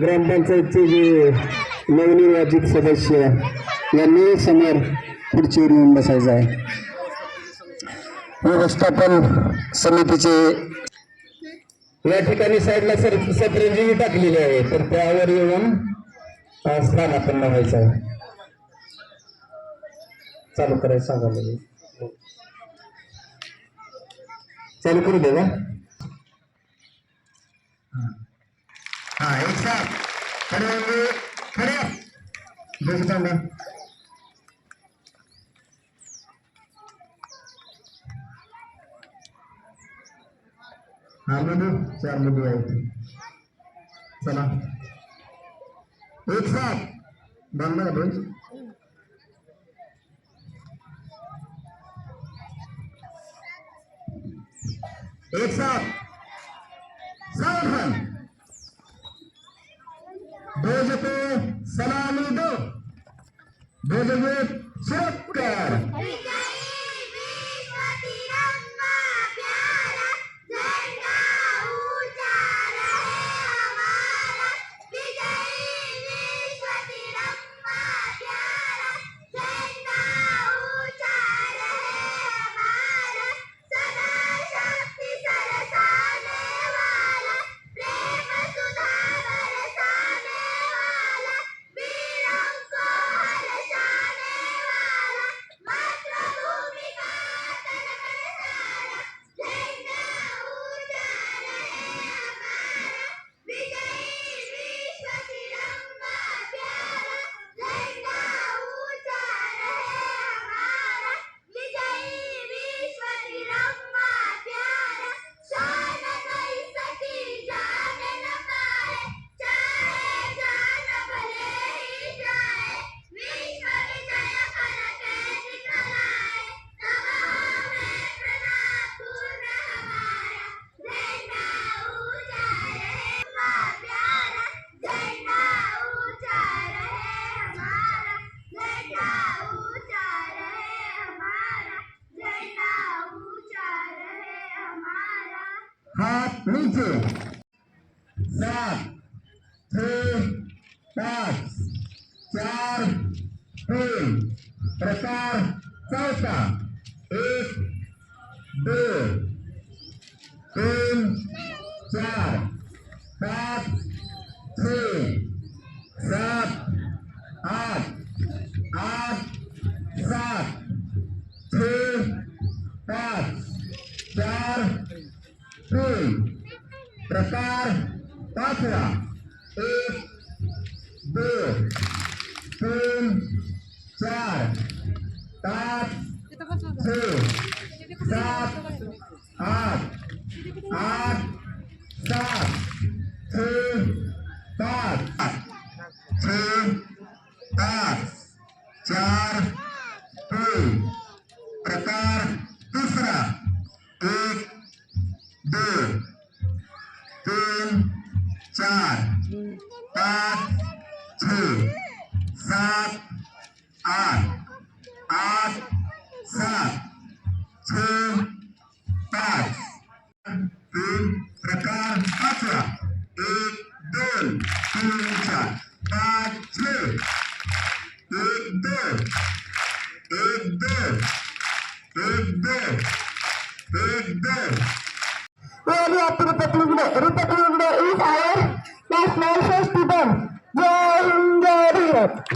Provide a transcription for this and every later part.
ग्रामपंचायतचे जे नवनिर्वाचित सदस्य यांनी समोर खुर्चीवर येऊन बसायचं आहे. व्यवस्थापन समितीचे या ठिकाणी साईडला सर सतरंजी टाकलेली आहे तर त्यावर येऊन स्थान स्थानापन्न व्हायचं आहे. चालू करायचं सांगा म्हणजे चालू करू दे का हा एक साथ खडे वांगे खडे बस थांबा हा मधू चार मधू आहेत चला एक साथ बांधला एक साथ। सावधान दो को सलामी दो। दो जगो सुरक्षा નીચે સાત છ પાંચ ચાર ત્રણ પ્રકાર ચાલતા એક બે ત્રણ ચાર સાત છ คืนซาตัดซื่อซาอาดอาดซาคืนตัดคือตัดจาร์ not on.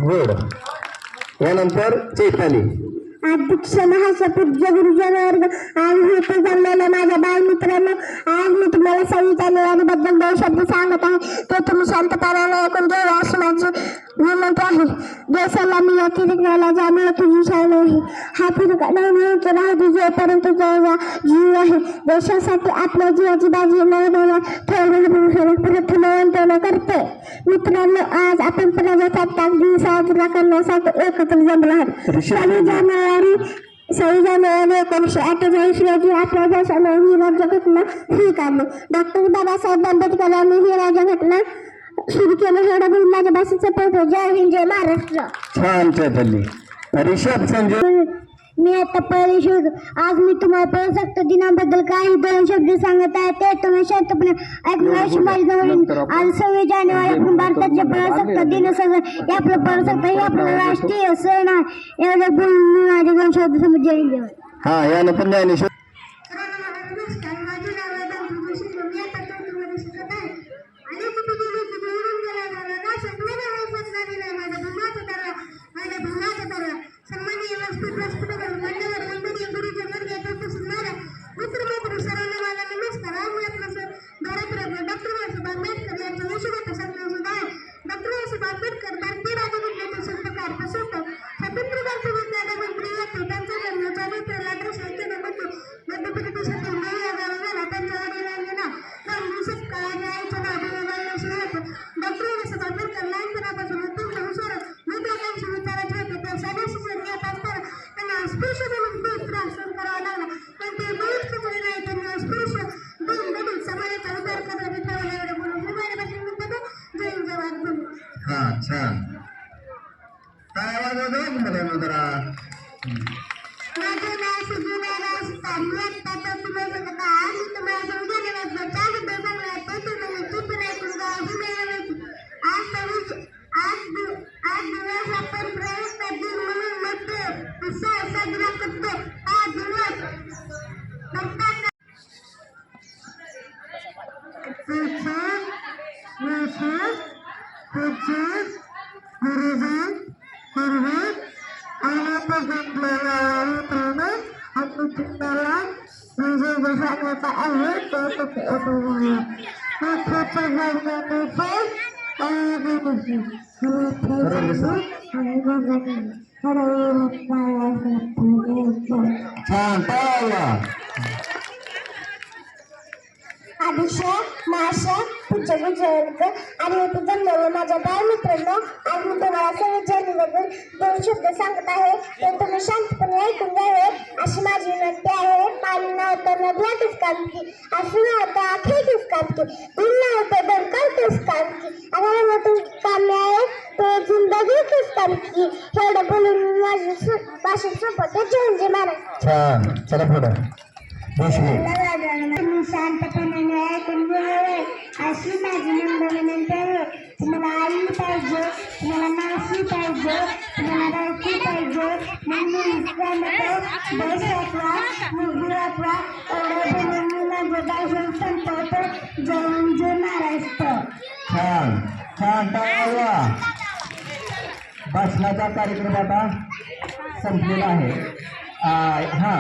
गुड यानंतर चैताली. अध्यक्ष महासपूज्य गुरुजन वर्ग आज इथे जमलेल्या माझ्या बालमित्रांनो. आज मी तुम्हाला संविधान याबद्दल दोन शब्द सांगत आहे. ते तुम्ही शांतपणाने ऐकून घ्यावे अशी माझी विनंती आहे. देशाला मी विज्ञाला ज्यामुळे तुझी शाळा आहे. हा फिरका नेहमीच राहू जोपर्यंत तुझा जीव आहे. देशासाठी आपल्या जीवाची बाजी न देण्या थोडं प्रथम वंतवणं करते. मित्रांनो आज आपण प्रजासत्ताक दिन साजरा करण्यासाठी एकत्र जमलो आहोत सव्वीस जानेवारी सव्वीस जानेवारी एकोणीसशे अठ्ठेचाळीस रोजी आपल्या देशाने ही राज्यघटना स्वीकारली डॉक्टर बाबासाहेब आंबेडकरांनी ही राज्यघटना सुरू केलं एवढं माझ्या भाषेचं पत्र जय हिंद जय महाराष्ट्र छान चैताली ऋषभ संजय मी आता पहिले शोध आज मी तुम्हाला प्रजासत्ताक दिनाबद्दल काही दोन शब्द सांगत आहे. ते तुम्ही शांतपणे ऐकून अशी माझी जवळ आज सव्वीस जानेवारी भारताचे प्रजासत्ताक दिन हे आपलं प्रजासत्ताक हे आपलं राष्ट्रीय सण आहे. एवढे दोन शब्द समजून हा यानं पण Amen. छान टाळा अभिषेक माशा पूज्य गुजरकर आणि होते जन्मले माझ्या बाळ मित्रांनो आज मी तुम्हाला सव्वीस जानेवारी दोन शब्द सांगत आहे. ते तुम्ही शांतपणे ऐकून घ्यावे अशी माझी विनंती आहे. पाणी नव्हतं नदिया किस काम की असं नव्हतं आखे किस काम की दिल नव्हतं दरकार किस काम की अगर तुम काम आए तो जिंदगी किस काम की एवढं बोलून माझी भाषण संपवते जय जय महाराज. छान. चला पुढं. शांतपणे अशी माझी म्हणल्यानंतर तुम्हाला आई पाहिजे तुम्हाला मासी पाहिजे तुम्हाला बायकी पाहिजे मम्मी बस वापरा देशातला वापरा एवढं बोलून मी माझं भाषण संपवतो. जय हिंद, जय महाराष्ट्र. छान छान टाळा भाषणाचा कार्यक्रम आता संपलेला आहे. आ, हा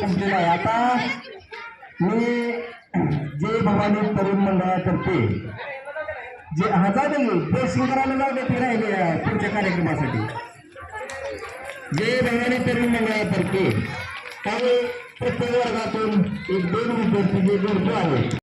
संपलेला आहे. आता मी जय भवानी तरुण मंडळातर्फे जे हजार ते दे ड्रेसिंग करायला जाऊ दे ते राहिले पुढच्या कार्यक्रमासाठी. जय भवानी तरुण मंडळातर्फे काही प्रत्येक वर्गातून एक दोन विद्यार्थी जे गरजू आहेत